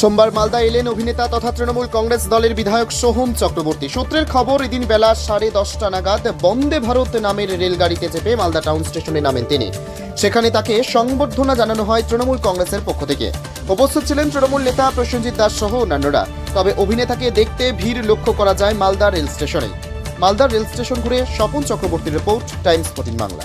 সোমবার মালদা এলেন অভিনেতা তথা তৃণমূল কংগ্রেস দলের বিধায়ক সোহম চক্রবর্তী। সূত্রের খবর, এদিন বেলা সাড়ে দশটা নাগাদ বন্দে ভারত নামের রেলগাড়িতে চেপে মালদা টাউন স্টেশনে নামেন তিনি। সেখানে তাকে সংবর্ধনা জানানো হয় তৃণমূল কংগ্রেসের পক্ষ থেকে। উপস্থিত ছিলেন তৃণমূল নেতা প্রসেনজিৎ দাস সহ অন্যান্যরা। তবে অভিনেতাকে দেখতে ভিড় লক্ষ্য করা যায় মালদা রেল স্টেশনে। মালদা রেল স্টেশন ঘুরে স্বপন চক্রবর্তীর রিপোর্ট, টাইমস ফোর্টিন বাংলা।